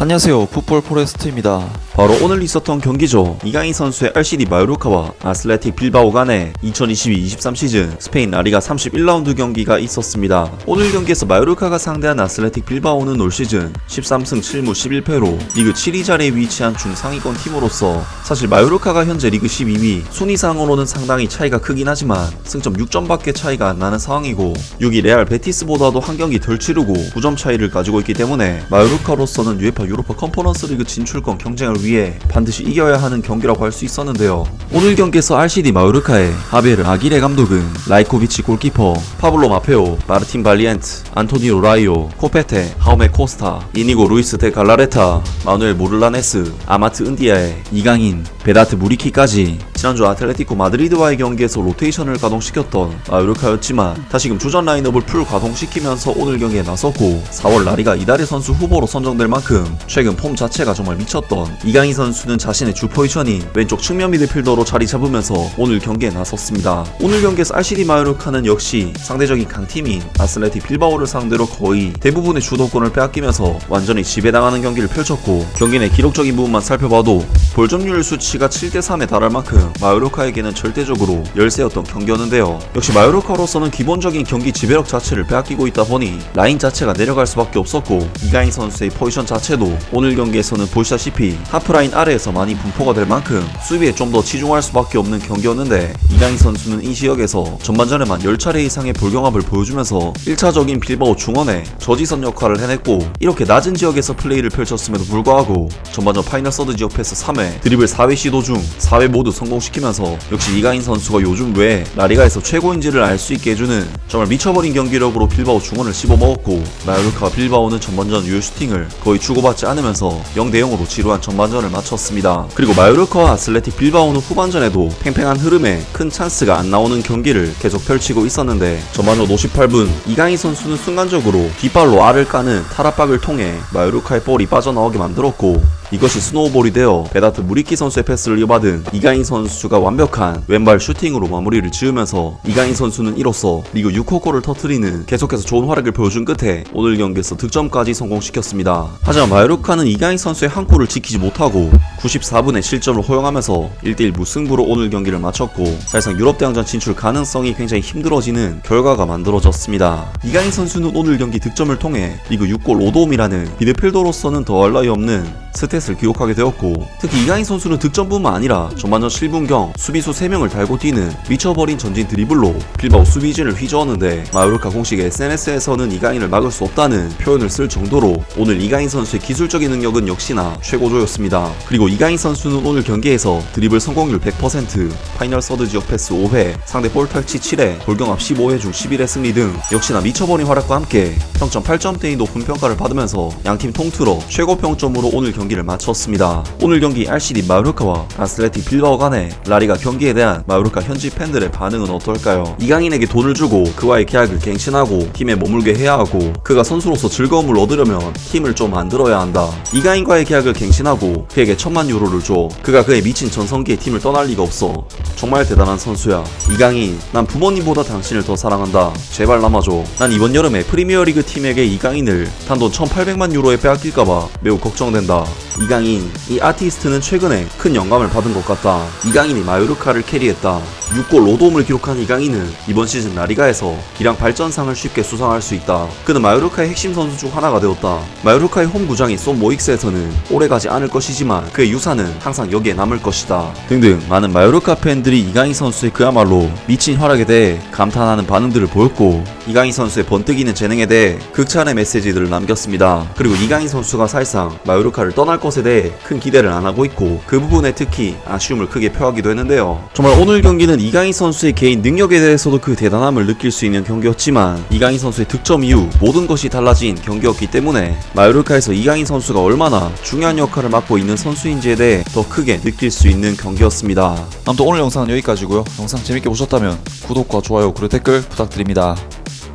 안녕하세요. 풋볼 포레스트입니다 바로 오늘 있었던 경기죠. 이강인 선수의 RCD 마요르카와 아슬레틱 빌바오 간의 2022-23 시즌 스페인 라리가 31라운드 경기가 있었습니다. 오늘 경기에서 마요르카가 상대한 아슬레틱 빌바오는 올 시즌 13승 7무 11패로 리그 7위 자리에 위치한 중상위권 팀으로서 사실 마요르카가 현재 리그 12위 순위상으로는 상당히 차이가 크긴 하지만 승점 6점밖에 차이가 안 나는 상황이고 6위 레알 베티스보다도 한 경기 덜 치르고 9점 차이를 가지고 있기 때문에 마요르카로서는 UEFA 유로파 컨퍼런스 리그 진출권 경쟁을 위해 반드시 이겨야 하는 경기라고 할 수 있었는데요. 오늘 경기에서 RCD 마요르카의 하베르 아기레 감독은 라이코비치 골키퍼, 파블로 마페오, 마르틴 발리엔트, 안토니오 라이오, 코페테, 하우메 코스타, 이니고 루이스 데 갈라레타, 마누엘 모를라네스, 아마트 은디아에 이강인, 베다트 무리키까지 지난주 아틀레티코 마드리드와의 경기에서 로테이션을 가동시켰던 마요르카였지만 다시금 주전 라인업을 풀 가동시키면서 오늘 경기에 나섰고 4월 라리가 이달의 선수 후보로 선정될 만큼 최근 폼 자체가 정말 미쳤던 이강인 선수는 자신의 주 포지션인 왼쪽 측면 미드필더로 자리 잡으면서 오늘 경기에 나섰습니다. 오늘 경기에서 RCD 마요르카는 역시 상대적인 강팀인 아슬레틱 빌바오를 상대로 거의 대부분의 주도권을 빼앗기면서 완전히 지배당하는 경기를 펼쳤고 경기 내 기록적인 부분만 살펴봐도 볼 점유율 수치가 7대3에 달할 만큼 마요르카에게는 절대적으로 열세였던 경기였는데요. 역시 마요르카로서는 기본적인 경기 지배력 자체를 빼앗기고 있다 보니 라인 자체가 내려갈 수밖에 없었고 이가인 선수의 포지션 자체도 오늘 경기에서는 보시다시피 하프라인 아래에서 많이 분포가 될 만큼 수비에 좀 더 치중할 수밖에 없는 경기였는데 이가인 선수는 이 지역에서 전반전에만 10차례 이상의 볼경합을 보여주면서 1차적인 빌바오 중원에 저지선 역할을 해냈고 이렇게 낮은 지역에서 플레이를 펼쳤음에도 불구하고 전반전 파이널 서드 지역 패스 3회 드리블 4회 시도 중 4회 모두 성공 시키면서 역시 이가인 선수가 요즘 왜 라리가에서 최고인지를 알 수 있게 해주는 정말 미쳐버린 경기력으로 빌바오 중원을 씹어먹었고 마요르카 빌바오는 전반전 유효 슈팅을 거의 주고받지 않으면서 0대 0으로 지루한 전반전을 마쳤습니다. 그리고 마요르카와 아슬레틱 빌바오는 후반전에도 팽팽한 흐름에 큰 찬스가 안 나오는 경기를 계속 펼치고 있었는데 전반전 58분 이강인 선수는 순간적으로 뒷발로 알을 까는 탈압박을 통해 마요르카의 볼이 빠져나오게 만들었고 이것이 스노우볼이 되어 베다트 무리키 선수의 패스를 이어받은 이가인 선수가 완벽한 왼발 슈팅으로 마무리를 지으면서 이가인 선수는 이로써 리그 6호 골을 터트리는 계속해서 좋은 활약을 보여준 끝에 오늘 경기에서 득점까지 성공시켰습니다. 하지만 마요르카는 이가인 선수의 한 골을 지키지 못하고 94분에 실점을 허용하면서 1대1 무승부로 오늘 경기를 마쳤고 사실상 유럽 대항전 진출 가능성이 굉장히 힘들어지는 결과가 만들어졌습니다. 이가인 선수는 오늘 경기 득점을 통해 리그 6골 5도움이라는 미드필더로서는 더할 나위 없는 스탯을 기록하게 되었고 특히 이강인 선수는 득점뿐만 아니라 전반전 7분경 수비수 3명을 달고 뛰는 미쳐버린 전진 드리블로 빌바오 수비진을 휘저었는데 마요르카 공식 SNS에서는 이강인을 막을 수 없다는 표현을 쓸 정도로 오늘 이강인 선수의 기술적인 능력은 역시나 최고조였습니다. 그리고 이강인 선수는 오늘 경기에서 드리블 성공률 100%, 파이널 서드 지역 패스 5회, 상대 볼 탈취 7회, 골경합 15회 중 11회 승리 등 역시나 미쳐버린 활약과 함께 평점 8점대의 높은 평가를 받으면서 양팀 통틀어 최고 평점으로 오늘 경기 를 마쳤습니다. 오늘 경기 RCD 마요르카와 아슬레틱 빌바오 간의 라리가 경기에 대한 마요르카 현지 팬들의 반응은 어떨까요? 이강인에게 돈을 주고 그와의 계약을 갱신하고 팀에 머물게 해야 하고 그가 선수로서 즐거움을 얻으려면 팀을 좀 만들어야 한다. 이강인과의 계약을 갱신하고 그에게 천만 유로를 줘. 그가 그의 미친 전성기의 팀을 떠날 리가 없어. 정말 대단한 선수야. 이강인, 난 부모님보다 당신을 더 사랑한다. 제발 남아줘. 난 이번 여름에 프리미어리그 팀에게 이강인을 단돈 1,800만 유로에 빼앗길까봐 매우 걱정된다. Paul. 이강인, 이 아티스트는 최근에 큰 영감을 받은 것 같다. 이강인이 마요르카를 캐리했다. 6골 5도움을 기록한 이강인은 이번 시즌 라리가에서 기량 발전상을 쉽게 수상할 수 있다. 그는 마요르카의 핵심 선수 중 하나가 되었다. 마요르카의 홈 구장인 솜 모익스에서는 오래 가지 않을 것이지만 그의 유산은 항상 여기에 남을 것이다. 등등 많은 마요르카 팬들이 이강인 선수의 그야말로 미친 활약에 대해 감탄하는 반응들을 보였고 이강인 선수의 번뜩이는 재능에 대해 극찬의 메시지들을 남겼습니다. 그리고 이강인 선수가 사실상 마요르카를 떠날 것에 대해 큰 기대를 안 하고 있고 그 부분에 특히 아쉬움을 크게 표하기도 했는데요. 정말 오늘 경기는 이강인 선수의 개인 능력에 대해서도 그 대단함을 느낄 수 있는 경기였지만 이강인 선수의 득점 이후 모든 것이 달라진 경기였기 때문에 마요르카에서 이강인 선수가 얼마나 중요한 역할을 맡고 있는 선수인지에 대해 더 크게 느낄 수 있는 경기였습니다. 아무튼 오늘 영상은 여기까지고요 영상 재밌게 보셨다면 구독과 좋아요 그리고 댓글 부탁드립니다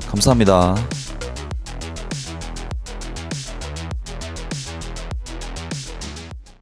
감사합니다